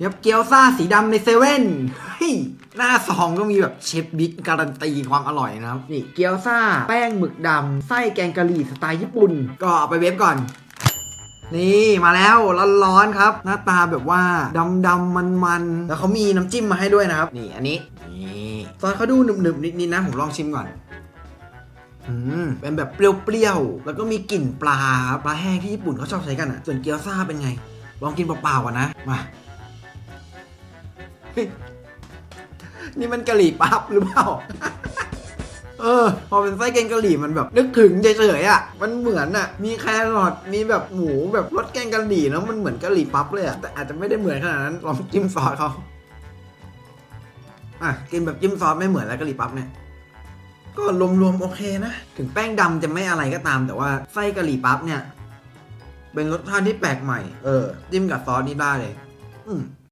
เดี๋ยวเกี๊ยวซ่าสีดำในเซเว่นเฮ้ยหน้าซองก็มีแบบเชฟบิ๊กการันตีความอร่อยนะครับ นี่เกี๊ยวซ่า แป้งหมึกดำไส้แกงกะหรี่สไตล์ญี่ปุ่น ก็เอาไปเวฟก่อนนี่มาแล้วร้อนๆครับ หน้าตาแบบว่าดำๆมันๆแล้วเขามีน้ำจิ้มมาให้ด้วยนะครับ นี่อันนี้นี่ซอสเขาดูหนึบๆนิดๆนะผมลองชิมก่อนเป็นแบบเปรี้ยวๆแล้วก็มีกลิ่นปลาครับปลาแห้งที่ญี่ปุ่นเขาชอบใช้กันอะ ส่วนเกี๊ยวซ่าเป็นไง ลองกินเปล่าๆก่อนนะมา นี่มันกะหรี่ปั๊บหรือเปล่า เออ พอเป็นไส้แกงกะหรี่มันแบบ นึกถึงเฉยๆอะ มันเหมือนอะ มีแครอทมีแบบหมูแบบรสแกงกะหรี่แล้วมันเหมือนกะหรี่ปั๊บเลยอะแต่อาจจะไม่ได้เหมือนขนาดนั้นลองจิ้มซอสเขาอะกินแบบจิ้มซอสไม่เหมือนแล้วกะหรี่ปั๊บเนี่ยก็รวมๆโอเคนะ ถึงแป้งดำจะไม่อะไรก็ตาม แต่ว่าไส้กะหรี่ปั๊บเนี่ย เป็นรสชาติที่แปลกใหม่ เออจิ้มกับซอสนี่ได้เลย อืม